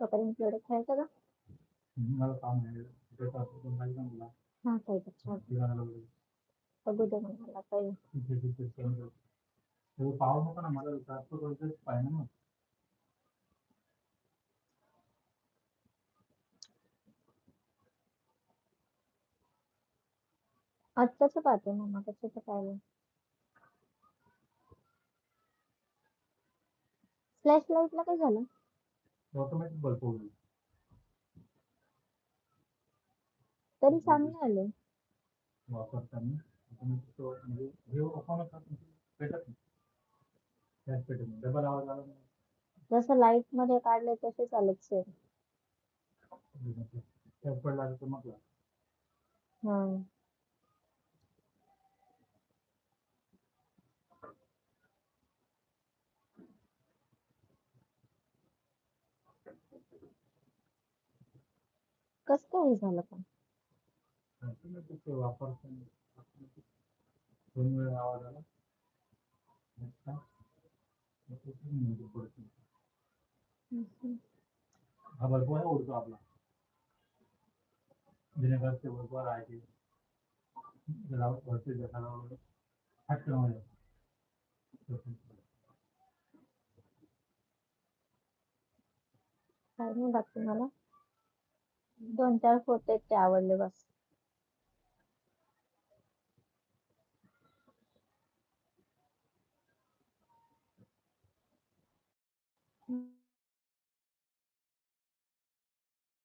तोपर्यंत एवढं खेळायचं का मला। काम आहे त्याचा पण पाहिजे ना तुला हा काही अच्छा. बघू दे मला काही. तो पाहू नको ना मला जास्त करून पाहिजे ना। आत्ताच पाहते मग कसं तर काय फ्लॅश लाईटला काय झालं ऑटोमॅटिक बल्ब होईल तरी चांगले आले वापरताना ऑटोमॅटिक म्हणजे हे ओपन होतात पेटत नाही. त्यात पेटत नाही. डबल आवाज़ आला जसं लाईट मध्ये काढले तसे चालत सेम त्यात पडला तर मग हा. कस काय हे झालं पण? तो पडतो. हा आहे उडतो आपला. जेणेकरून बल्ब आहे की जरा वरती देखायला वगैरे हटकन काय कारण बाकी मला दोन चार फोटो ते आवडले बस.